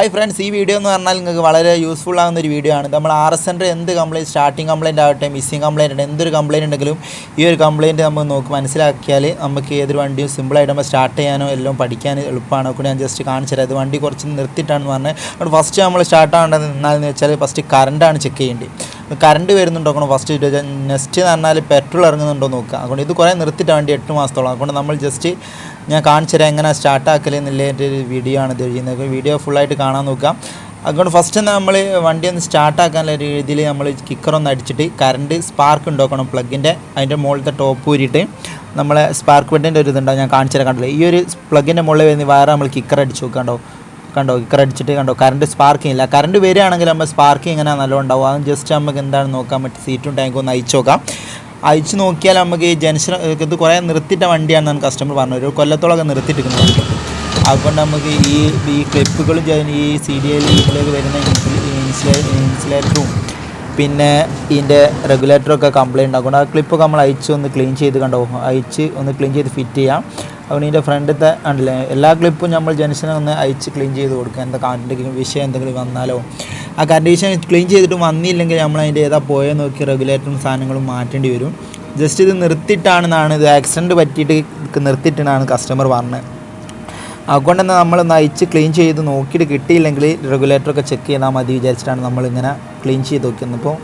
Hi friends ഈ video എന്ന് പറഞ്ഞാൽ നിങ്ങൾക്ക് വളരെ യൂസ്ഫുൾ ആകുന്ന ഒരു വീഡിയോ ആണ്. നമ്മൾ ആർ എസ് എന്റെ എന്ത് കംപ്ലയിന്റ് സ്റ്റാർട്ടിംഗ് കംപ്ലയിന്റ് ആവട്ടെ മിസ്സിംഗ് കംപ്ലയിന്റ് ഉണ്ട് എന്തൊരു കംപ്ലയിന്റ് ഉണ്ടെങ്കിലും ഈ ഒരു കംപ്ലയിന്റ് നമ്മൾ നോക്കി മനസ്സിലാക്കിയാൽ നമുക്ക് ഏതൊരു വണ്ടിയും സിമ്പിളായിട്ട് നമ്മൾ സ്റ്റാർട്ട് ചെയ്യാനോ എല്ലാം പഠിക്കാൻ എളുപ്പമാണ് കൂടി ഞാൻ ജസ്റ്റ് കാണിച്ചു തരാം. അത് വണ്ടി കുറച്ച് നിർത്തിയിട്ടാണെന്ന് അപ്പോൾ ഫസ്റ്റ് നമ്മൾ സ്റ്റാർട്ട് ആവേണ്ടത് എന്നാന്ന് വെച്ചാൽ ഫസ്റ്റ് കറണ്ടാണ് ചെക്ക് ചെയ്യേണ്ടത്. കറണ്ട് വരുന്നുണ്ടോ നോക്കണം. ഫസ്റ്റ് നെക്സ്റ്റ് എന്ന് പറഞ്ഞാൽ പെട്രോൾ ഇറങ്ങുന്നുണ്ടോ നോക്കുക. അതുകൊണ്ട് ഇത് കുറേ നിർത്തിയിട്ട് വേണ്ടി എട്ട് മാസത്തോളം. അതുകൊണ്ട് നമ്മൾ ജസ്റ്റ് ഞാൻ കാണിച്ചു തരാം എങ്ങനെ സ്റ്റാർട്ട് ആക്കൽ എന്നുള്ളതിന്റെ ഒരു വീഡിയോ ആണ് ഇത് ചെയ്യുന്നത്. വീഡിയോ ഫുള്ളായിട്ട് കാണാൻ നോക്കാം. അതുകൊണ്ട് ഫസ്റ്റ് നമ്മൾ വണ്ടി ഒന്ന് സ്റ്റാർട്ട് ആക്കാനുള്ള ഒരു രീതിയിൽ നമ്മൾ കിക്കർ ഒന്ന് അടിച്ചിട്ട് കറണ്ട് സ്പാർക്ക് ഉണ്ടാക്കണം പ്ലഗിന്റെ അതിന്റെ മുകളിലത്തെ ടോപ്പ് ഊരിയിട്ട് നമ്മളെ സ്പാർക്ക് ബെഡിന്റെ ഒരു ഇതുണ്ടാവും ഞാൻ കാണിച്ചു തരാൻ കണ്ടില്ല? ഈ ഒരു പ്ലഗിന്റെ മുകളിൽ വരുന്ന വയർ നമ്മൾ കിക്കർ അടിച്ച് നോക്കാണ്ടോ? കണ്ടോ കിക്കർ അടിച്ചിട്ട് കണ്ടോ കറണ്ട് സ്പാർക്കിംഗ് ഇല്ല. കറണ്ട് വരികയാണെങ്കിൽ നമ്മൾ സ്പാർക്കിംഗ് ഇങ്ങനെ നല്ലോണം ഉണ്ടാവും അത് ജസ്റ്റ് നമുക്ക് എന്താണ് നോക്കാൻ പറ്റും സീറ്റും ടാങ്കും ഒന്ന് അയച്ചു നോക്കാം. അയച്ചു നോക്കിയാൽ നമുക്ക് ഈ ജംഗ്ഷൻ ഇത് കുറേ നിർത്തിയിട്ട വണ്ടിയാണെന്നാണ് കസ്റ്റമർ പറഞ്ഞു. ഒരു കൊല്ലത്തോളമൊക്കെ നിർത്തിയിട്ടിരിക്കുന്നു അതുകൊണ്ട് നമുക്ക് ഈ ഈ ക്ലിപ്പുകളും ഈ സി ഡി എൽ വരുന്ന ഇൻസുലേറ്ററും പിന്നെ ഇതിന്റെ റെഗുലേറ്ററൊക്കെ കംപ്ലയിന്റ് ആക്കണം ആ ക്ലിപ്പൊക്കെ നമ്മൾ അയച്ച് ഒന്ന് ക്ലീൻ ചെയ്ത് കണ്ടോ? അയച്ച് ഒന്ന് ക്ലീൻ ചെയ്ത് ഫിറ്റ് ചെയ്യാം. അതുകൊണ്ട് ഇതിന്റെ ഫ്രണ്ടത്തെ ഉണ്ടല്ലേ എല്ലാ ക്ലിപ്പും നമ്മൾ ജെൻസിനെ ഒന്ന് അയച്ച് ക്ലീൻ ചെയ്ത് കൊടുക്കുക. എന്താ കറണ്ട് വിഷയം എന്തെങ്കിലും വന്നാലോ. ആ കണ്ടീഷൻ ക്ലീൻ ചെയ്തിട്ട് വന്നില്ലെങ്കിൽ നമ്മൾ അതിന്റെ ഏതാ പോയെന്ന് നോക്കി റെഗുലേറ്ററും സാധനങ്ങളും മാറ്റേണ്ടി വരും. ജസ്റ്റ് ഇത് നിർത്തിയിട്ടാണെന്നാണ് ഇത് ആക്സിഡന്റ് പറ്റിയിട്ട് നിർത്തിയിട്ടാണ് കസ്റ്റമർ പറഞ്ഞത്. അതുകൊണ്ട് തന്നെ നമ്മളൊന്ന് അയച്ച് ക്ലീൻ ചെയ്ത് നോക്കിയിട്ട് കിട്ടിയില്ലെങ്കിൽ റെഗുലേറ്ററൊക്കെ ചെക്ക് ചെയ്താൽ മതി വിചാരിച്ചിട്ടാണ് നമ്മളിങ്ങനെ ക്ലീൻ ചെയ്ത് നോക്കുന്നത് ഇപ്പോൾ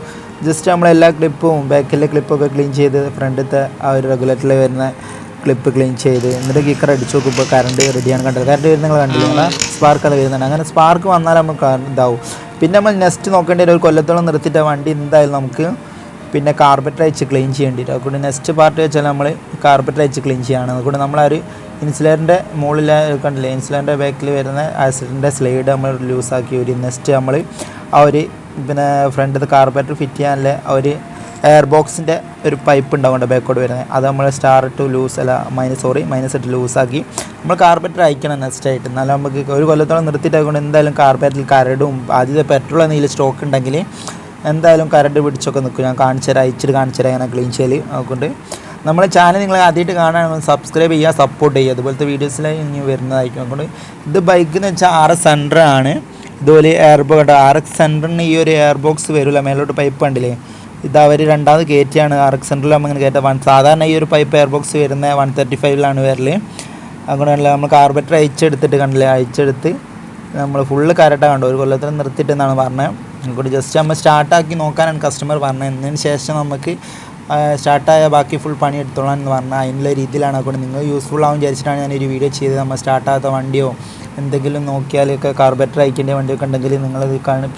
ജസ്റ്റ് നമ്മളെല്ലാ ക്ലിപ്പും ബാക്കിലെ ക്ലിപ്പൊക്കെ ക്ലീൻ ചെയ്ത് ഫ്രണ്ടിലത്തെ ആ ഒരു റെഗുലേറ്ററിൽ വരുന്ന ക്ലിപ്പ് ക്ലീൻ ചെയ്ത് എന്നിട്ട് കിക്കർ അടിച്ച് നോക്കുമ്പോൾ കറണ്ട് റെഡിയാണ് കണ്ടത്. കറണ്ട് വരുന്ന നിങ്ങൾ കണ്ടില്ല? സ്പാർക്ക് അത് വരുന്നുണ്ട്. അങ്ങനെ സ്പാർക്ക് വന്നാൽ നമുക്ക് ഇതാവും. പിന്നെ നമ്മൾ നെസ്റ്റ് നോക്കേണ്ടി ഒരു കൊല്ലത്തോളം നിർത്തിയിട്ട് വണ്ടി എന്തായാലും നമുക്ക് പിന്നെ കാർബറ്റർ അയച്ച് ക്ലീൻ ചെയ്യേണ്ടിയിട്ട് അതുകൊണ്ട് നെക്സ്റ്റ് പാർട്ട് വെച്ചാൽ നമ്മൾ കാർബറ്റർ അയച്ച് ക്ലീൻ ചെയ്യാണ്. അതുകൊണ്ട് നമ്മൾ ആ ഒരു ഇൻസുലേറിന്റെ മുകളിൽ കണ്ടില്ലേ? ഇൻസുലേറിന്റെ ബാക്കിൽ വരുന്ന ആസിഡിന്റെ സ്ലൈഡ് നമ്മൾ ലൂസാക്കി ഒരു നെക്സ്റ്റ് നമ്മൾ ആ ഒരു പിന്നെ ഫ്രണ്ടിൽ കാർബറ്റർ ഫിറ്റ് ചെയ്യാനുള്ള ആ ഒരു എയർ ബോക്സിന്റെ ഒരു പൈപ്പ് ഉണ്ടാവുന്നുണ്ട് ബാക്കോട്ട് വരുന്നത്. അത് നമ്മൾ സ്റ്റാർ ടു ലൂസ് അല്ല മൈനസ് സോറി മൈനസ് ഇട്ട് ലൂസാക്കി നമ്മൾ കാർപ്പറ്റർ അയക്കണം നെക്സ്റ്റ് ആയിട്ട്. എന്നാലും നമുക്ക് ഒരു കൊല്ലത്തോളം നിർത്തിയിട്ടായതുകൊണ്ട് എന്തായാലും കാർപ്പറ്റിൽ കരടും ആദ്യത്തെ പെട്രോൾ എന്തെങ്കിലും സ്റ്റോക്ക് ഉണ്ടെങ്കിൽ എന്തായാലും കരട് പിടിച്ചൊക്കെ നിൽക്കും. ഞാൻ കാണിച്ചു തരാം അയച്ചിട്ട് കാണിച്ചു തരാം അങ്ങനെ ക്ലീൻ ചെയ്യൽ നോക്കുന്നുണ്ട് നമ്മുടെ ചാനൽ നിങ്ങൾ ആദ്യമായിട്ട് കാണാൻ സബ്സ്ക്രൈബ് ചെയ്യുക സപ്പോർട്ട് ചെയ്യുക. അതുപോലത്തെ വീഡിയോസിലായി ഇനി വരുന്നതായിരിക്കും. അതുകൊണ്ട് ഇത് ബൈക്ക് എന്ന് വെച്ചാൽ ആർ എസ് ഹൺഡ്രഡ് ആണ്. ഇതുപോലെ എയർ ബോക്സ് ആർ എക്സ് സെന്ററിന് ഈ ഒരു എയർ ബോക്സ് വരില്ല മേലോട്ട് പൈപ്പ് കണ്ടില്ലേ? ഇത് അവർ രണ്ടാമത് കയറ്റിയാണ് ആർ എക്സ് സെന്ററിൽ നമ്മൾ ഇങ്ങനെ കയറ്റാം വൺ സാധാരണ ഈ ഒരു പൈപ്പ് എയർ ബോക്സ് വരുന്ന വൺ തേർട്ടി ഫൈവിലാണ് വരൽ അതുകൊണ്ടല്ല നമ്മൾ കാർബറ്റർ അയച്ചെടുത്തിട്ട് കണ്ടില്ലേ? അയച്ചെടുത്ത് നമ്മൾ ഫുള്ള് കരട്ടാണ് കണ്ടു. ഒരു കൊല്ലത്തിൽ നിർത്തിയിട്ടെന്നാണ് പറഞ്ഞത്. കൂടി ജസ്റ്റ് നമ്മൾ സ്റ്റാർട്ടാക്കി നോക്കാനാണ് കസ്റ്റമർ പറഞ്ഞത്. എന്നതിന് ശേഷം നമുക്ക് സ്റ്റാർട്ടായ ബാക്കി ഫുൾ പണി എടുത്തോളാം എന്ന് പറഞ്ഞാൽ അതിനുള്ള രീതിയിലാണ് അതുകൊണ്ട് നിങ്ങൾ യൂസ്ഫുൾ ആവും വിചാരിച്ചിട്ടാണ് ഞാൻ ഒരു വീഡിയോ ചെയ്തത്. നമ്മൾ സ്റ്റാർട്ടാകാത്ത വണ്ടിയോ എന്തെങ്കിലും നോക്കിയാലൊക്കെ കാർബറ്റർ അയക്കേണ്ട വണ്ടിയൊക്കെ ഉണ്ടെങ്കിൽ നിങ്ങൾ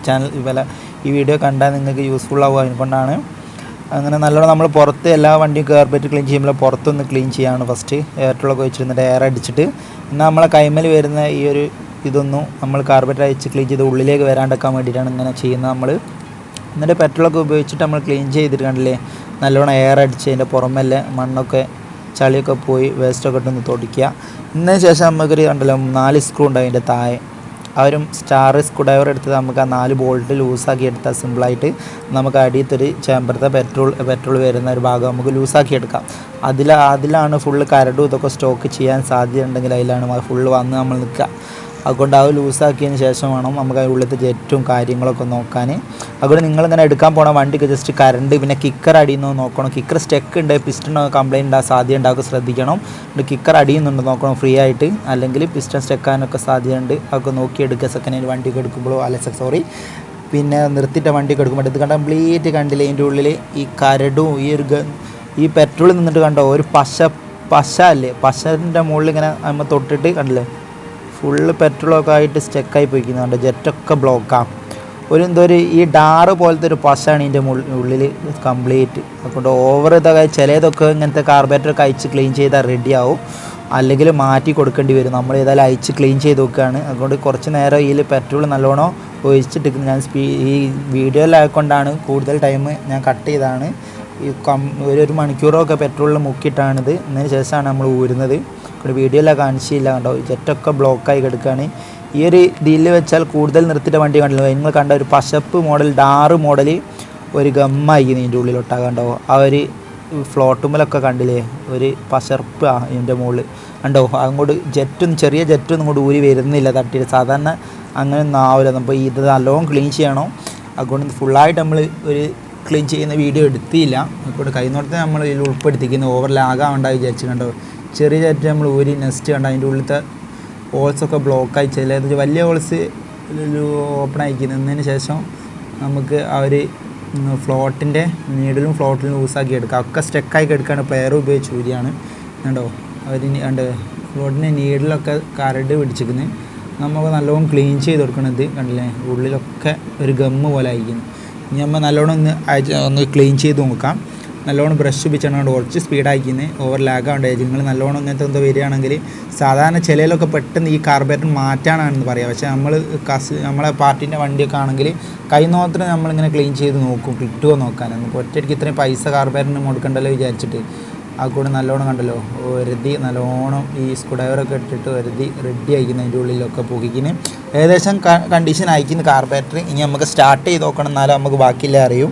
ചാനൽ വില ഈ വീഡിയോ കണ്ടാൽ നിങ്ങൾക്ക് യൂസ്ഫുൾ ആവും അതുകൊണ്ടാണ് അങ്ങനെ നല്ലോണം നമ്മൾ പുറത്ത് എല്ലാ വണ്ടിയും കാർബറ്റ് ക്ലീൻ ചെയ്യുമ്പോൾ പുറത്തൊന്ന് ക്ലീൻ ചെയ്യാണ് ഫസ്റ്റ് എയർട്ടോളൊക്കെ വെച്ചിരുന്നിട്ട് എയർ അടിച്ചിട്ട് എന്നാൽ നമ്മളെ കൈമൽ വരുന്ന ഈ ഒരു ഇതൊന്നും നമ്മൾ കാർബറ്റർ അയച്ച് ക്ലീൻ ചെയ്ത് ഉള്ളിലേക്ക് വരാണ്ടെക്കാൻ വേണ്ടിയിട്ടാണ് ഇങ്ങനെ ചെയ്യുന്നത് നമ്മൾ. എന്നിട്ട് പെട്രോളൊക്കെ ഉപയോഗിച്ചിട്ട് നമ്മൾ ക്ലീൻ ചെയ്തിട്ട് കണ്ടില്ലേ? നല്ലോണം എയർ അടിച്ച് അതിന്റെ പുറമല്ലേ മണ്ണൊക്കെ ചളിയൊക്കെ പോയി വേസ്റ്റൊക്കെ ഇട്ടൊന്ന് തുടയ്ക്കുക ഇന്ന ശേഷം നമുക്കൊരു കണ്ടല്ലോ നാല് സ്ക്രൂ ഉണ്ട് അതിന്റെ താഴെ. ആ ഒരു സ്റ്റാർ സ്ക്രൂ ഡ്രൈവർ എടുത്ത് നമുക്ക് ആ നാല് ബോൾട്ട് ലൂസാക്കി എടുത്താൽ സിമ്പിളായിട്ട് നമുക്ക് അടിയത്തൊരു ചേമ്പറത്തെ പെട്രോൾ പെട്രോൾ വരുന്ന ഒരു ഭാഗം നമുക്ക് ലൂസാക്കി എടുക്കാം. അതിൽ അതിലാണ് ഫുള്ള് കരടും ഇതൊക്കെ സ്റ്റോക്ക് ചെയ്യാൻ സാധ്യത ഉണ്ടെങ്കിൽ അതിലാണ് ഫുള്ള് വന്ന് നമ്മൾ നിൽക്കുക. അതുകൊണ്ട് അത് ലൂസാക്കിയതിന് ശേഷം വേണം നമുക്ക് അതിനുള്ളിലത്തെ ജെറ്റും കാര്യങ്ങളൊക്കെ നോക്കാൻ. അതുകൊണ്ട് നിങ്ങളിങ്ങനെ എടുക്കാൻ പോണ വണ്ടിക്ക് ജസ്റ്റ് കറണ്ട് പിന്നെ കിക്കർ അടിയുന്നോ നോക്കണം. കിക്കർ സ്റ്റെക്ക് ഉണ്ട് പിസ്റ്റൺ കംപ്ലൈന്റ് ഉണ്ടാകാൻ സാധ്യത ഉണ്ടാക്കുക ശ്രദ്ധിക്കണം. കിക്കർ അടിയുന്നുണ്ട് നോക്കണം ഫ്രീ ആയിട്ട്. അല്ലെങ്കിൽ പിസ്റ്റൺ സ്റ്റെക്കാനൊക്കെ സാധ്യതയുണ്ട് അതൊക്കെ നോക്കിയെടുക്കുക സെക്കൻഡ് ഹാൻഡ് വണ്ടിയൊക്കെ എടുക്കുമ്പോഴോ അല്ല സോറി പിന്നെ നിർത്തിയിട്ട വണ്ടിയൊക്കെ എടുക്കുമ്പോൾ ഇത് കംപ്ലീറ്റ് കണ്ടില്ല അതിന്റെ ഉള്ളിൽ ഈ കരടും ഈ ഒരു ഈ പെട്രോൾ നിന്നിട്ട് കണ്ടോ ഒരു പശ പശ അല്ലേ? പശന്റെ മുകളിൽ ഇങ്ങനെ നമ്മൾ തൊട്ടിട്ട് കണ്ടില്ലേ? ഫുള്ള് പെട്രോളൊക്കെ ആയിട്ട് സ്റ്റെക്കായി പോയിക്കുന്നുണ്ട് ജെറ്റൊക്കെ ബ്ലോക്കാണ് ഒരു എന്തോ ഒരു ഈ ഡാറ് പോലത്തെ ഒരു പശാണ് ഇതിന്റെ ഉള്ളിൽ കംപ്ലീറ്റ് അതുകൊണ്ട് ഓവർ ഇതൊക്കെ ചിലതൊക്കെ ഇങ്ങനത്തെ കാർബറേറ്ററൊക്കെ അയച്ച് ക്ലീൻ ചെയ്താൽ റെഡിയാവും അല്ലെങ്കിൽ മാറ്റി കൊടുക്കേണ്ടി വരും. നമ്മൾ ഏതായാലും അയച്ച് ക്ലീൻ ചെയ്ത് നോക്കുകയാണ്. അതുകൊണ്ട് കുറച്ച് നേരം ഇതിൽ പെട്രോൾ നല്ലോണം ഒഴിച്ചിട്ട് ഞാൻ സ്പീ ഈ വീഡിയോയിലായതുകൊണ്ടാണ് കൂടുതൽ ടൈം ഞാൻ കട്ട് ചെയ്താണ് ഈ കം ഒരു മണിക്കൂറൊക്കെ പെട്രോളിൽ മുക്കിയിട്ടാണിത്. അതിന് ശേഷമാണ് നമ്മൾ ഊരുന്നത്. ഇവിടെ വീഡിയോ എല്ലാം കാണിച്ചില്ല കണ്ടോ? ജെറ്റൊക്കെ ബ്ലോക്കായി കിടക്കുകയാണ് ഈ ഒരു ഇതിൽ വെച്ചാൽ കൂടുതൽ നിർത്തിയിട്ട് വണ്ടി കണ്ടല്ലോ. നിങ്ങൾ കണ്ട ഒരു പശപ്പ് മോഡൽ ഡാറ് മോഡൽ ഒരു ഗമ്മായി ഇതിന്റെ ഉള്ളിലൊട്ടാ കണ്ടോ? ആ ഒരു ഫ്ലോട്ടുമ്മലൊക്കെ കണ്ടില്ലേ? ഒരു പശർപ്പ് ഇതിന്റെ മുകളിൽ കണ്ടോ? അങ്ങോട്ട് ജെറ്റും ചെറിയ ജെറ്റൊന്നും ഇങ്ങോട്ട് ഊരി വരുന്നില്ല തട്ടിയിട്ട്. സാധാരണ അങ്ങനെ ഒന്നും ആവില്ല. അപ്പോൾ ഇത് നല്ലോണം ക്ലീൻ ചെയ്യണം. അതുകൊണ്ട് ഫുള്ളായിട്ട് നമ്മൾ ഒരു ക്ലീൻ ചെയ്യുന്ന വീഡിയോ എടുത്തില്ല. അതുകൊണ്ട് കൈനോട്ടത്തെ നമ്മൾ ഇതിൽ ഉൾപ്പെടുത്തിക്കുന്നു. ഓവർ ഉണ്ടായി വിചാരിച്ചിട്ടുണ്ടോ ചെറിയ ചാറ്റ് നമ്മൾ ഊരി നെസ്റ്റ് കണ്ടോ അതിന്റെ ഉള്ളിലത്തെ ഹോൾസൊക്കെ ബ്ലോക്കായി ചിലത് വലിയ ഹോൾസ് ഓപ്പൺ ആക്കി നിന്നതിന് ശേഷം നമുക്ക് ആ ഒരു ഫ്ലോട്ടിന്റെ നീഡിലും ഫ്ലോട്ടിലും ലൂസാക്കി എടുക്കാം. ഒക്കെ സ്റ്റെക്കാക്കി എടുക്കുകയാണ് പ്ലെയർ ഉപയോഗിച്ച് ഊരിയാണ്. കണ്ടോ? അവർ കണ്ട് ഫ്ലോട്ടിന്റെ നീഡിലൊക്കെ കരട് പിടിച്ചിരിക്കുന്നത് നമുക്ക് നല്ലോണം ക്ലീൻ ചെയ്ത് കൊടുക്കണത് കണ്ടില്ലേ? ഉള്ളിലൊക്കെ ഒരു ഗമ്മ് പോലെ ആയിരിക്കുന്നു. ഇനി നമ്മൾ നല്ലോണം ഒന്ന് ഒന്ന് ക്ലീൻ ചെയ്ത് നോക്കാം. നല്ലോണം ബ്രഷ് ഉപയോഗിച്ചാണ് കുറച്ച് സ്പീഡാക്കുന്നത് ഓവർ ലാഗ് ആവണ്ടേ നിങ്ങൾ നല്ലോണം ഇങ്ങനത്തെ എന്തോ വരികയാണെങ്കിൽ സാധാരണ ചിലയിലൊക്കെ പെട്ടെന്ന് ഈ കാർബറേറ്റർ മാറ്റാനാണെന്ന് പറയാം. പക്ഷേ നമ്മൾ കസ് നമ്മളെ പാർട്ടീന്റെ വണ്ടിയൊക്കെ ആണെങ്കിൽ കൈ നോത്തിന് നമ്മളിങ്ങനെ ക്ലീൻ ചെയ്ത് നോക്കും. കിട്ടുമോ നോക്കാൻ. നമുക്ക് ഒറ്റയ്ക്ക് ഇത്രയും പൈസ കാർബറേറ്ററിന് കൊടുക്കണ്ടല്ലോ വിചാരിച്ചിട്ട്. ആ കൂടെ നല്ലോണം കണ്ടല്ലോ. ഒരുതി നല്ലോണം ഈ സ്ക്രൂഡ്രൈവറൊക്കെ ഇട്ടിട്ട് ഒരുതി റെഡി ആയിരിക്കുന്നു അതിന്റെ ഉള്ളിലൊക്കെ പുകിക്കിന് ഏകദേശം കണ്ടീഷൻ അയക്കുന്ന കാർബറേറ്റർ ഇനി നമുക്ക് സ്റ്റാർട്ട് ചെയ്ത് നോക്കണം എന്നാലും നമുക്ക് ബാക്കിയില്ല അറിയും.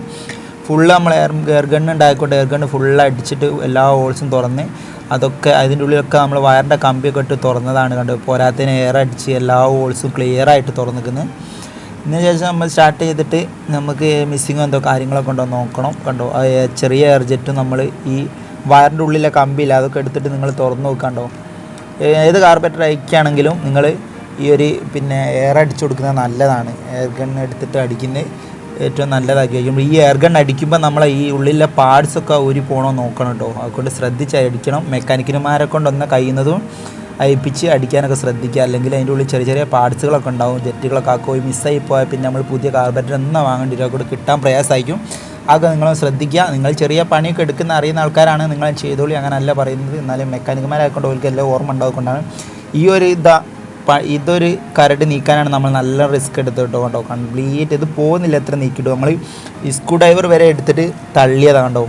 ഫുള്ള് നമ്മൾ എയർ എയർ ഗണ്ണ് ഉണ്ടായിക്കോട്ടെ എയർ ഗണ്ണ് ഫുള്ള് അടിച്ചിട്ട് എല്ലാ ഹോൾസും തുറന്ന് അതൊക്കെ അതിന്റെ ഉള്ളിലൊക്കെ നമ്മൾ വയറിന്റെ കമ്പിയൊക്കെ ഇട്ട് തുറന്നതാണ് കണ്ടത് പോരാത്തതിന് എയർ അടിച്ച് എല്ലാ ഹോൾസും ക്ലിയർ ആയിട്ട് തുറന്നിരിക്കുന്നത് ഇതിന് ശേഷം നമ്മൾ സ്റ്റാർട്ട് ചെയ്തിട്ട് നമുക്ക് മിസ്സിങ്ങോ എന്തോ കാര്യങ്ങളൊക്കെ ഉണ്ടോ നോക്കണം. കണ്ടോ? ചെറിയ എയർ ജെറ്റും നമ്മൾ ഈ വയറിന്റെ ഉള്ളിലെ കമ്പിയില്ല അതൊക്കെ എടുത്തിട്ട് നിങ്ങൾ തുറന്ന് നോക്കണ്ടോ ഏത് കാർപ്പറ്റർ അയക്കുകയാണെങ്കിലും നിങ്ങൾ ഈ ഒരു പിന്നെ എയർ അടിച്ചു കൊടുക്കുന്നത് നല്ലതാണ്. എയർ ഗൺ എടുത്തിട്ട് അടിക്കുന്നത് ഏറ്റവും കഴിയുമ്പോൾ ഈ എയർ ഗൺ അടിക്കുമ്പോൾ നമ്മളെ ഈ ഉള്ളിലെ പാർട്സൊക്കെ ഊരി പോകണോ നോക്കണം കേട്ടോ അതുകൊണ്ട് ശ്രദ്ധിച്ച് അടിക്കണം. മെക്കാനിക്കന്മാരെ കൊണ്ടൊന്ന് കഴിയുന്നതും അയപ്പിച്ച് അടിക്കാനൊക്കെ ശ്രദ്ധിക്കുക. അല്ലെങ്കിൽ അതിന്റെ ഉള്ളിൽ ചെറിയ ചെറിയ പാർട്സുകളൊക്കെ ഉണ്ടാവും. ജെറ്റുകളൊക്കെ ആ പോയി മിസ്സായി പോയാൽ പിന്നെ നമ്മൾ പുതിയ കാർബറ്റർ എന്നാ വാങ്ങേണ്ടി വരും കൂടെ കിട്ടാൻ പ്രയാസമായിരിക്കും. അതൊക്കെ നിങ്ങൾ ശ്രദ്ധിക്കുക. നിങ്ങൾ ചെറിയ പണിയൊക്കെ എടുക്കുന്ന അറിയുന്ന ആൾക്കാരാണ് നിങ്ങൾ ചെയ്തോളി. അങ്ങനെയല്ല പറയുന്നത്. എന്നാലും മെക്കാനിക്കന്മാരായിക്കൊണ്ട് അവർക്ക് എല്ലാം ഓർമ്മ ഉണ്ടാകൊണ്ടാണ് ഈ ഒരു ഇതാ ഇതൊരു കരട് നീക്കാനാണ് നമ്മൾ നല്ല റിസ്ക് എടുത്ത് കണ്ടോ? കംപ്ലീറ്റ് ഇത് പോകുന്നില്ല എത്ര നീക്കിട്ടു നമ്മൾ സ്ക്രൂ ഡ്രൈവർ വരെ എടുത്തിട്ട് തള്ളിയതാണ് കണ്ടോ?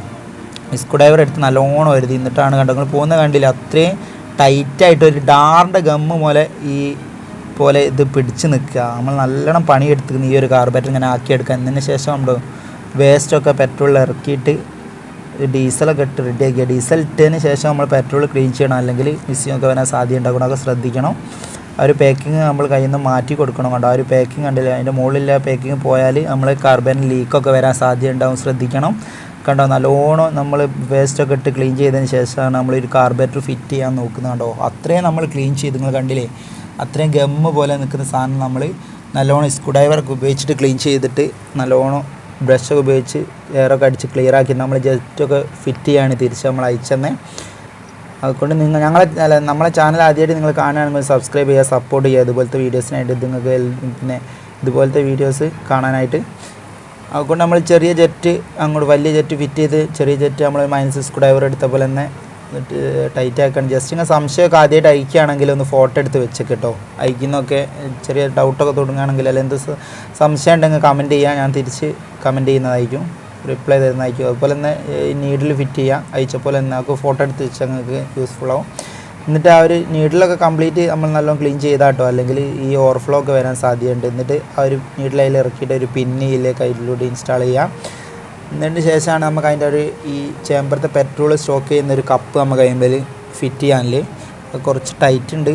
സ്ക്രൂ ഡ്രൈവർ എടുത്ത് നല്ലോണം വരുതി എന്നിട്ടാണ് കണ്ടോ? നിങ്ങൾ പോകുന്ന കണ്ടില്ല? അത്രയും ടൈറ്റായിട്ട് ഒരു ഡാറിന്റെ ഗമ്മ് പോലെ ഈ പോലെ ഇത് പിടിച്ച് നിൽക്കുക. നമ്മൾ നല്ലോണം പണിയെടുത്ത് ഈ ഒരു കാർബറ്റർ ഇങ്ങനെ ആക്കിയെടുക്കുക. എന്നതിന് ശേഷം നമ്മൾ വേസ്റ്റൊക്കെ പെട്രോളിൽ ഇറക്കിയിട്ട് ഡീസലൊക്കെ ഇട്ട് റെഡി ആക്കിയാൽ ഡീസൽ ഇട്ടതിന് ശേഷം നമ്മൾ പെട്രോൾ ക്ലീൻ ചെയ്യണം. അല്ലെങ്കിൽ മിസ്സിങ്ങൊക്കെ വരാൻ സാധ്യത ഉണ്ടാകണം ശ്രദ്ധിക്കണം. ആ ഒരു പാക്കിങ് നമ്മൾ കയ്യിൽ നിന്ന് മാറ്റി കൊടുക്കണം കണ്ടോ? ആ ഒരു പാക്കിങ് കണ്ടില്ല? അതിന്റെ മുകളിലെ പാക്കിങ് പോയാൽ നമ്മൾ കാർബൺ ലീക്കൊക്കെ വരാൻ സാധ്യത ഉണ്ടാവും. ശ്രദ്ധിക്കണം. കണ്ടോ? നല്ലോണം നമ്മൾ വേസ്റ്റൊക്കെ ഇട്ട് ക്ലീൻ ചെയ്തതിന് ശേഷമാണ് നമ്മൾ ഒരു കാർബറേറ്റർ ഫിറ്റ് ചെയ്യാൻ നോക്കുന്നത് കണ്ടോ? അത്രയും നമ്മൾ ക്ലീൻ ചെയ്ത്. നിങ്ങൾ കണ്ടില്ലേ? അത്രയും ഗമ്മ് പോലെ നിൽക്കുന്ന സാധനം നമ്മൾ നല്ലോണം സ്ക്രൂ ഡ്രൈവറൊക്കെ ഉപയോഗിച്ചിട്ട് ക്ലീൻ ചെയ്തിട്ട് നല്ലോണം ബ്രഷൊക്കെ ഉപയോഗിച്ച് എയറൊക്കെ അടിച്ച് ക്ലിയർ ആക്കി നമ്മൾ ജസ്റ്റൊക്കെ ഫിറ്റ് ചെയ്യാണ് തിരിച്ച് നമ്മൾ അയച്ചെന്നേ. അതുകൊണ്ട് നിങ്ങൾ ഞങ്ങളെ നമ്മളെ ചാനൽ ആദ്യമായിട്ട് നിങ്ങൾ കാണുകയാണെങ്കിൽ സബ്സ്ക്രൈബ് ചെയ്യുക സപ്പോർട്ട് ചെയ്യുക. ഇതുപോലത്തെ വീഡിയോസിനായിട്ട് നിങ്ങൾക്ക് പിന്നെ ഇതുപോലത്തെ വീഡിയോസ് കാണാനായിട്ട്. അതുകൊണ്ട് നമ്മൾ ചെറിയ ജെറ്റ് അങ്ങോട്ട് വലിയ ജെറ്റ് ഫിറ്റ് ചെയ്ത് ചെറിയ ജെറ്റ് നമ്മൾ മൈനസ് സ്ക്രൂ ഡ്രൈവർ എടുത്ത പോലെ തന്നെ എന്നിട്ട് ടൈറ്റ് ആക്കണം. ജസ്റ്റ് ഇങ്ങനെ സംശയമൊക്കെ ആദ്യമായിട്ട് അയക്കുകയാണെങ്കിൽ ഒന്ന് ഫോട്ടോ എടുത്ത് വെച്ചേക്ക് കേട്ടോ. അയക്കുന്നൊക്കെ ചെറിയ ഡൗട്ടൊക്കെ തുടങ്ങുകയാണെങ്കിൽ അല്ലെങ്കിൽ എന്ത് സംശയം ഉണ്ടെങ്കിൽ കമന്റ് ചെയ്യുക. ഞാൻ തിരിച്ച് കമന്റ് ചെയ്യുന്നതായിരിക്കും. റിപ്ലൈ തരുന്നതായിരിക്കും. അതുപോലെ തന്നെ നീഡിൽ ഫിറ്റ് ചെയ്യുക അയച്ച പോലെ തന്നെ നമുക്ക് ഫോട്ടോ എടുത്ത് വെച്ചാൽ നിങ്ങൾക്ക് യൂസ്ഫുൾ ആവും. എന്നിട്ട് ആ ഒരു നീഡിലൊക്കെ കംപ്ലീറ്റ് നമ്മൾ നല്ലോണം ക്ലീൻ ചെയ്താട്ടോ? അല്ലെങ്കിൽ ഈ ഓവർഫ്ലോ ഒക്കെ വരാൻ സാധ്യതയുണ്ട്. എന്നിട്ട് ആ ഒരു നീഡിൽ അതിൽ ഇറക്കിയിട്ട് ഒരു പിന്നിലേക്ക് അതിലൂടെ ഇൻസ്റ്റാൾ ചെയ്യാം. എന്നിട്ട് ശേഷമാണ് നമുക്ക് അതിന്റെ ഒരു ഈ ചേമ്പറത്തെ പെട്രോൾ സ്റ്റോക്ക് ചെയ്യുന്ന ഒരു കപ്പ് നമുക്ക് അതിന്റെ ഫിറ്റ് ചെയ്യാനിൽ കുറച്ച് ടൈറ്റ് ഉണ്ട്.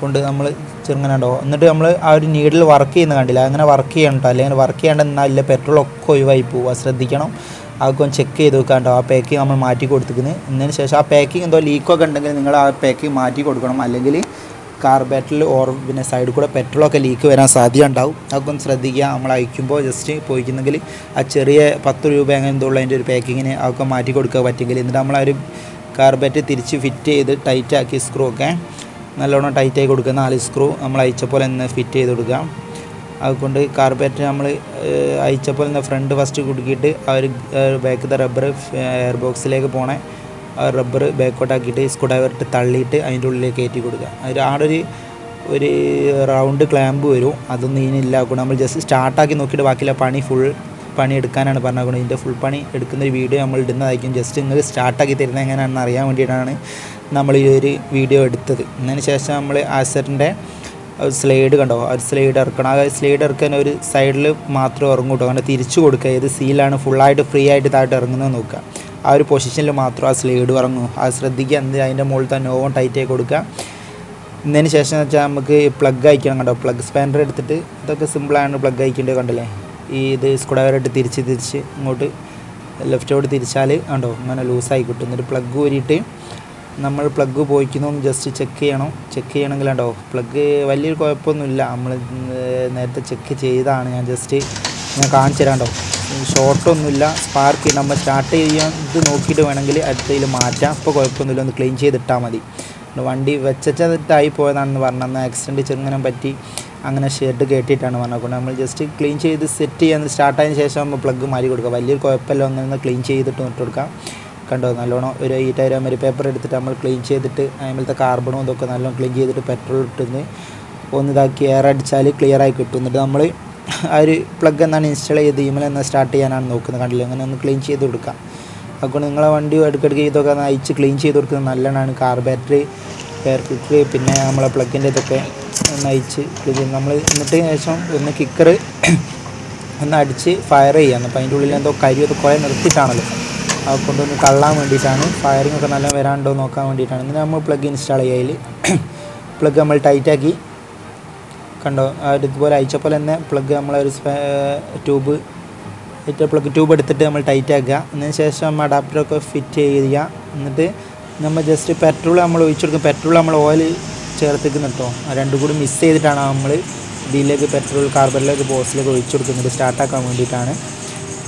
കൊണ്ട് നമ്മൾ ചെറുങ്ങനെ ഉണ്ടോ എന്നിട്ട് നമ്മൾ ആ ഒരു നീഡിൽ വർക്ക് ചെയ്യുന്ന കണ്ടില്ല? അങ്ങനെ വർക്ക് ചെയ്യണം അല്ലെങ്കിൽ വർക്ക് ചെയ്യേണ്ട എന്നാൽ പെട്രോളൊക്കെ ഒഴിവായി പോവുക ശ്രദ്ധിക്കണം. അതൊക്കെ ഒന്ന് ചെക്ക് ചെയ്ത് വെക്കാം കേട്ടോ ആ പാക്കിങ് നമ്മൾ മാറ്റി കൊടുത്തിരിക്കുന്നത് എന്നതിന് ശേഷം ആ പാക്കിങ് എന്തോ ലീക്കൊക്കെ ഉണ്ടെങ്കിൽ നിങ്ങൾ ആ പാക്കിങ് മാറ്റി കൊടുക്കണം. അല്ലെങ്കിൽ കാർബേറ്ററിൽ ഓർ പിന്നെ സൈഡിൽ കൂടെ പെട്രോളൊക്കെ ലീക്ക് വരാൻ സാധ്യത ഉണ്ടാവും. അതൊക്കെ ഒന്ന് ശ്രദ്ധിക്കുക. നമ്മൾ അയക്കുമ്പോൾ ജസ്റ്റ് പോയിക്കുന്നെങ്കിൽ ആ ചെറിയ പത്ത് രൂപ അങ്ങനെ എന്തോ ഉള്ള അതിന്റെ ഒരു പാക്കിങ്ങിന് അതൊക്കെ മാറ്റി കൊടുക്കുക പറ്റുമെങ്കിൽ. എന്നിട്ട് നമ്മൾ ആ ഒരു കാർബേറ്റ് തിരിച്ച് ഫിറ്റ് ചെയ്ത് ടൈറ്റാക്കി സ്ക്രൂ ഒക്കെ നല്ലോണം ടൈറ്റായി കൊടുക്കുക. നാല് സ്ക്രൂ നമ്മൾ അയച്ച പോലെ തന്നെ ഫിറ്റ് ചെയ്ത് കൊടുക്കുക. അതുകൊണ്ട് കാർബേറ്റ് നമ്മൾ അയച്ച പോലെ തന്നെ ഫ്രണ്ട് ഫസ്റ്റ് കുടുക്കിയിട്ട് ആ ഒരു ബാക്കത്തെ റബ്ബർ എയർ ബോക്സിലേക്ക് പോണേ. ആ റബ്ബർ ബാക്കോട്ടാക്കിയിട്ട് സ്ക്രൂ ഡ്രൈവർ ഇട്ട് തള്ളിയിട്ട് അതിന്റെ ഉള്ളിലേക്ക് കയറ്റി കൊടുക്കുക. അതിൽ ആടൊരു ഒരു റൗണ്ട് ക്ലാമ്പ് വരും. അതൊന്നും ഇതിനില്ല കൊണ്ട് നമ്മൾ ജസ്റ്റ് സ്റ്റാർട്ടാക്കി നോക്കിയിട്ട് ബാക്കിയുള്ള പണി ഫുൾ പണി എടുക്കാനാണ് പറഞ്ഞത് ഇതിന്റെ ഫുൾ പണി എടുക്കുന്ന ഒരു വീഡിയോ നമ്മൾ ഇടുന്നതായിരിക്കും. ജസ്റ്റ് നിങ്ങൾക്ക് സ്റ്റാർട്ടാക്കി തരുന്നത് എങ്ങനെയാണെന്ന് അറിയാൻ വേണ്ടിയിട്ടാണ് നമ്മൾ ഈ ഒരു വീഡിയോ എടുത്തത്. അതിന് ശേഷം നമ്മൾ ആസറിന്റെ സ്ലൈഡ് കണ്ടോ? ഒരു സ്ലൈഡ് ഇറക്കണം. ആ സ്ലൈഡ് ഇറക്കാൻ ഒരു സൈഡിൽ മാത്രം ഇറങ്ങും കേട്ടോ. അങ്ങനെ തിരിച്ചു കൊടുക്കുക. ഏത് സീലാണ് ഫുള്ളായിട്ട് ഫ്രീ ആയിട്ട് താഴോട്ട് ഇറങ്ങുന്നത് നോക്കുക. ആ ഒരു പൊസിഷനിൽ മാത്രം ആ സ്ലൈഡ് ഇറങ്ങും. ആ ശ്രദ്ധിക്കുക. എന്ത് അതിന്റെ മുകളിൽ തന്നെ ഓവൻ ടൈറ്റ് ആയി കൊടുക്കുക. ഇന്നതിന് ശേഷം എന്ന് വെച്ചാൽ നമുക്ക് പ്ലഗ് അയക്കണം കണ്ടോ? പ്ലഗ് സ്പാനർ എടുത്തിട്ട് ഇതൊക്കെ സിമ്പിളാണ് പ്ലഗ് അയക്കേണ്ടത് കണ്ടല്ലേ? ഈ ഇത് സ്ക്രൂഡ്രൈവറായിട്ട് തിരിച്ച് തിരിച്ച് ഇങ്ങോട്ട് ലെഫ്റ്റോട്ട് തിരിച്ചാൽ കണ്ടോ? അങ്ങനെ ലൂസായി കിട്ടും. എന്നിട്ട് പ്ലഗ് ഊരിയിട്ട് നമ്മൾ പ്ലഗ് പോയിക്കുന്നോ. ജസ്റ്റ് ചെക്ക് ചെയ്യണം. ചെക്ക് ചെയ്യണമെങ്കിൽ ഉണ്ടോ പ്ലഗ് വലിയൊരു കുഴപ്പമൊന്നുമില്ല. നമ്മൾ നേരത്തെ ചെക്ക് ചെയ്താണ് ഞാൻ ജസ്റ്റ് ഞാൻ കാണിച്ചു തരാണ്ടോ ഷോർട്ടൊന്നുമില്ല സ്പാർക്ക് നമ്മൾ സ്റ്റാർട്ട് ചെയ്യാൻ ഇത് നോക്കിയിട്ട് വേണമെങ്കിൽ അടുത്തതിൽ മാറ്റാം. അപ്പോൾ കുഴപ്പമൊന്നുമില്ല. ഒന്ന് ക്ലീൻ ചെയ്തിട്ടാൽ മതി. വണ്ടി വെച്ചിട്ടായി പോയതാണെന്ന് പറഞ്ഞാൽ ആക്സിഡന്റ് ചെറുങ്ങനെ പറ്റി. അങ്ങനെ ഷെഡ് കെട്ടിയിട്ടാണ് പറഞ്ഞത്. നമ്മൾ ജസ്റ്റ് ക്ലീൻ ചെയ്ത് സെറ്റ് ചെയ്യാൻ സ്റ്റാർട്ട് ആയതിനു ശേഷം പ്ലഗ് മാറി കൊടുക്കുക വലിയൊരു കുഴപ്പമില്ല. ഒന്നും ക്ലീൻ ചെയ്തിട്ട് ഇട്ട് കൊടുക്കാം. കണ്ടോ നല്ലോണം ഒരു ഈറ്റായിരം ഒരു പേപ്പർ എടുത്തിട്ട് നമ്മൾ ക്ലീൻ ചെയ്തിട്ട് അതിലത്തെ കാർബണും ഇതൊക്കെ നല്ലോണം ക്ലീൻ ചെയ്തിട്ട് പെട്രോൾ ഇട്ടുന്ന് ഒന്ന് ഇതാക്കി എയർ അടിച്ചാൽ ക്ലിയർ ആയി കിട്ടും. എന്നിട്ട് നമ്മൾ ആ ഒരു പ്ലഗ് എന്നാണ് ഇൻസ്റ്റാൾ ചെയ്ത് ഇമെയിൽ എന്നാൽ സ്റ്റാർട്ട് ചെയ്യാനാണ് നോക്കുന്നത് കണ്ടില്ല? അങ്ങനെ ഒന്ന് ക്ലീൻ ചെയ്ത് കൊടുക്കാം. അപ്പോൾ നിങ്ങളെ വണ്ടി ഇടയ്ക്കിടയ്ക്ക് ഇതൊക്കെ അയച്ച് ക്ലീൻ ചെയ്ത് കൊടുക്കുന്നത് നല്ലതാണ്. കാർ ബാറ്ററി എയർ ഫിൽറ്റർ പിന്നെ നമ്മളെ പ്ലഗിന്റെ ഇതൊക്കെ ചെയ്ത് നമ്മൾ എന്നിട്ട് ശേഷം ഒന്ന് കിക്കർ ഒന്ന് അടിച്ച് ഫയർ ചെയ്യാം. അപ്പോൾ അതിന്റെ ഉള്ളിൽ എന്തോ കരി അത് കുറേ നിർത്തിയിട്ടാണല്ലോ. അത് കൊണ്ടൊന്ന് തള്ളാൻ വേണ്ടിയിട്ടാണ്. ഫയറിംഗ് ഒക്കെ നല്ല വരാണ്ടോ നോക്കാൻ വേണ്ടിയിട്ടാണ്. എന്നിട്ട് നമ്മൾ പ്ലഗ് ഇൻസ്റ്റാൾ ചെയ്യൽ പ്ലഗ് നമ്മൾ ടൈറ്റാക്കി കണ്ടോ? ഇതുപോലെ അയച്ചപ്പോൾ തന്നെ പ്ലഗ് നമ്മളൊരു ട്യൂബ് ഏറ്റ പ്ലഗ് ട്യൂബ് എടുത്തിട്ട് നമ്മൾ ടൈറ്റാക്കുക അതിന് ശേഷം നമ്മൾ അഡാപ്റ്ററൊക്കെ ഫിറ്റ് ചെയ്യുക. എന്നിട്ട് നമ്മൾ ജസ്റ്റ് പെട്രോൾ നമ്മൾ ഒഴിച്ചു കൊടുക്കും. പെട്രോൾ നമ്മൾ ഓയിൽ ചേർത്തേക്ക് കേട്ടോ രണ്ടും കൂടി മിക്സ് ചെയ്തിട്ടാണ് നമ്മൾ ഡീലേക്ക് പെട്രോൾ കാർബണിലേക്ക് ബോസിലേക്ക് ഒഴിച്ചു കൊടുക്കുന്നത്. സ്റ്റാർട്ടാക്കാൻ വേണ്ടിയിട്ടാണ്.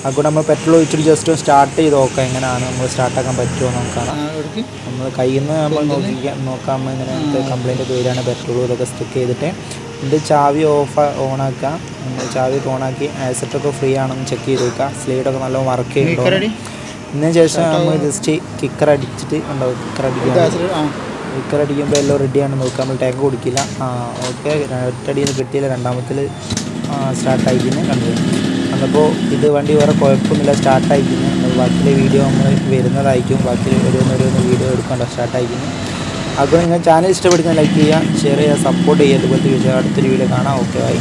അതുകൊണ്ട് നമ്മൾ പെട്രോൾ ഒഴിച്ചിട്ട് ജസ്റ്റ് സ്റ്റാർട്ട് ചെയ്ത് നോക്കാം എങ്ങനെയാണ് നമ്മൾ സ്റ്റാർട്ടാക്കാൻ പറ്റുമോ നോക്കാം. നമ്മൾ കയ്യിൽ നിന്ന് നമ്മൾ നോക്കിക്കാൻ നോക്കാൻ ഇങ്ങനെ കംപ്ലൈന്റ് ഒക്കെ വരികയാണ്. പെട്രോൾ ഇതൊക്കെ സ്റ്റിക്ക് ചെയ്തിട്ട്. ഇത് ചാവി ഓഫ് ഓണാക്കുക ചാവി ഓണാക്കി ആസറ്റൊക്കെ ഫ്രീ ആണെന്ന് ചെക്ക് ചെയ്ത് നോക്കുക സ്ലീഡൊക്കെ നല്ല വർക്ക് ചെയ്യുന്നുണ്ടോ ഇതിന് ശേഷം നമ്മൾ ജസ്റ്റ് കിക്കർ അടിച്ചിട്ട് ഉണ്ടാവും കിക്കർ അടിക്കുക കിക്കർ അടിക്കുമ്പോൾ എല്ലാം റെഡിയാണ് നോക്കാം. നമ്മൾ ടാങ്ക് കൊടുക്കില്ല. ആ ഓക്കെ ഒറ്റടിയിൽ കിട്ടിയില്ല. രണ്ടാമത്തിൽ സ്റ്റാർട്ട് അയക്കുന്നത് കണ്ടത് അന്നപ്പോൾ ഇത് വണ്ടി വേറെ കുഴപ്പമൊന്നുമില്ല സ്റ്റാർട്ടായിരിക്കുന്നു ബാക്കിയുള്ള വീഡിയോ നമ്മൾ വരുന്നതായിരിക്കും. ബാക്കി ഓരോന്ന് ഓരോന്ന് വീഡിയോ എടുക്കണ്ട സ്റ്റാർട്ടായിരിക്കുന്നു അപ്പോൾ നിങ്ങൾ ചാനൽ ഇഷ്ടപ്പെടുന്ന ലൈക്ക് ചെയ്യുക ഷെയർ ചെയ്യുക സപ്പോർട്ട് ചെയ്യുക. അതുപോലത്തെ വീഡിയോ അടുത്തൊരു വീഡിയോ കാണാം. Okay bye